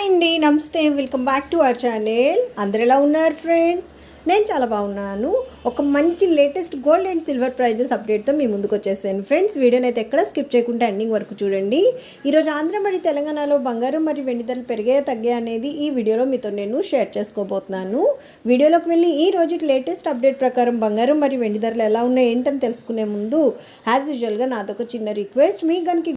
Hi అండి నమస్తే. Welcome back to our channel అందరు ఎలా ఉన్నారు ఫ్రెండ్స్ నేను చాలా బాగున్నాను. ఒక మంచి latest gold and silver prices అప్డేట్తో మీ ముందుకు వచ్చేసాను ఫ్రెండ్స్ వీడియోని అయితే ఎక్కడ స్కిప్ చేయకుండా ఎండింగ్ వరకు చూడండి. ఈరోజు ఆంధ్ర మరియు తెలంగాణలో బంగారం మరియు వెండి ధరలు పెరిగాయా తగ్గాయా అనేది ఈ వీడియోలో మీతో నేను షేర్ చేసుకోబోతున్నాను. వీడియోలోకి వెళ్ళి ఈ రోజు లేటెస్ట్ అప్డేట్ ప్రకారం బంగారం మరియు వెండి ధరలు ఎలా ఉన్నాయి ఏంటని తెలుసుకునే ముందు యాజ్ యూజువల్గా నాదొక చిన్న రిక్వెస్ట్ మీ కనుక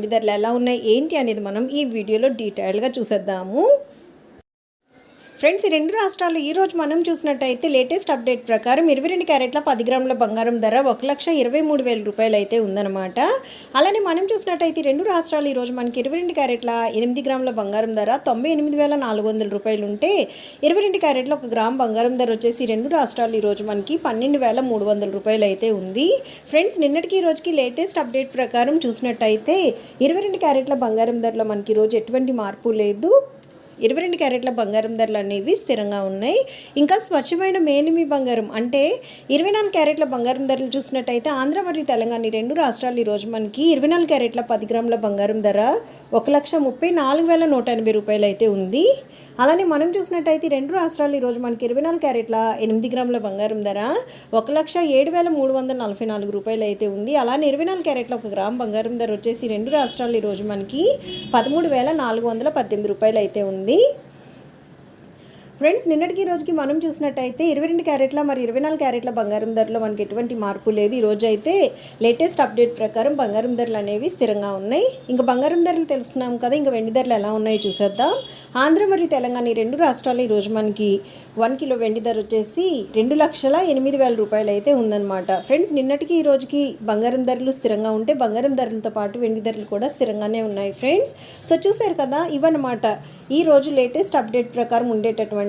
వెండి ధరలు ఎలా ఉన్నాయి ఏంటి అనేది మనం ఈ వీడియోలో డీటెయిల్గా చూసేద్దాము. ఫ్రెండ్స్ ఈ రెండు రాష్ట్రాల్లో ఈ రోజు మనం చూసినట్టయితే లేటెస్ట్ అప్డేట్ ప్రకారం ఇరవై రెండు క్యారెట్ల పది గ్రాముల బంగారం ధర ఒక లక్ష ఇరవై మూడు వేల రూపాయలు అయితే ఉందన్నమాట. అలానే మనం చూసినట్టయితే రెండు రాష్ట్రాలు ఈరోజు మనకి ఇరవై రెండు క్యారెట్ల ఎనిమిది గ్రాముల బంగారం ధర తొంభై ఎనిమిది వేల నాలుగు వందల రూపాయలు ఉంటే ఇరవై రెండు క్యారెట్ల ఒక గ్రామ్ బంగారం ధర వచ్చేసి రెండు రాష్ట్రాలు ఈరోజు మనకి పన్నెండు వేల మూడు వందల రూపాయలు అయితే ఉంది. ఫ్రెండ్స్ నిన్నటికి ఈ రోజుకి లేటెస్ట్ అప్డేట్ ప్రకారం చూసినట్టయితే ఇరవై రెండు క్యారెట్ల బంగారం ధరలో మనకి ఈరోజు ఎటువంటి మార్పు లేదు. ఇరవై రెండు క్యారెట్ల బంగారం ధరలు అనేవి స్థిరంగా ఉన్నాయి. ఇంకా స్వచ్ఛమైన మేలిమి బంగారం అంటే ఇరవై నాలుగు క్యారెట్ల బంగారం ధరలు చూసినట్టయితే ఆంధ్ర మరియు తెలంగాణ ఈ రెండు రాష్ట్రాలు ఈరోజు మనకి ఇరవై నాలుగు క్యారెట్ల పది గ్రాముల బంగారం ధర ఒక లక్ష ముప్పై నాలుగు వేల నూట ఎనభై రూపాయలు అయితే ఉంది. అలానే మనం చూసినట్టయితే రెండు రాష్ట్రాలు ఈరోజు మనకి ఇరవై నాలుగు క్యారెట్ల ఎనిమిది గ్రాముల బంగారం ధర ఒక లక్ష ఏడు వేల మూడు వందల నలభై నాలుగు రూపాయలు అయితే ఉంది. అలానే ఇరవై నాలుగు క్యారెట్ల ఒక గ్రామ్ బంగారం ధర వచ్చేసి రెండు రాష్ట్రాలు ఈరోజు మనకి పదమూడు వేల నాలుగు వందల పద్దెనిమిది రూపాయలు అయితే ఉంది. ఉంటుంది ఫ్రెండ్స్ నిన్నటికి ఈ రోజుకి మనం చూసినట్టయితే ఇరవై రెండు క్యారెట్ల మరి ఇరవై నాలుగు క్యారెట్ల బంగారం ధరలో మనకి ఎటువంటి మార్పు లేదు. ఈ రోజు అయితే లేటెస్ట్ అప్డేట్ ప్రకారం బంగారం ధరలు అనేవి స్థిరంగా ఉన్నాయి. ఇంకా బంగారం ధరలు తెలుసుకున్నాం కదా ఇంకా వెండి ధరలు ఎలా ఉన్నాయో చూసేద్దాం. ఆంధ్ర మరియు తెలంగాణ ఈ రెండు రాష్ట్రాలు ఈరోజు మనకి వన్ కిలో వెండి ధర వచ్చేసి రెండు లక్షల ఎనిమిది వేల రూపాయలు అయితే ఉందన్నమాట. ఫ్రెండ్స్ నిన్నటికి ఈ రోజుకి బంగారం ధరలు స్థిరంగా ఉంటే బంగారం ధరలతో పాటు వెండి ధరలు కూడా స్థిరంగానే ఉన్నాయి ఫ్రెండ్స్. సో చూసారు కదా ఇవన్నమాట. ఈ రోజు లేటెస్ట్ అప్డేట్ ప్రకారం ఉండేటటువంటి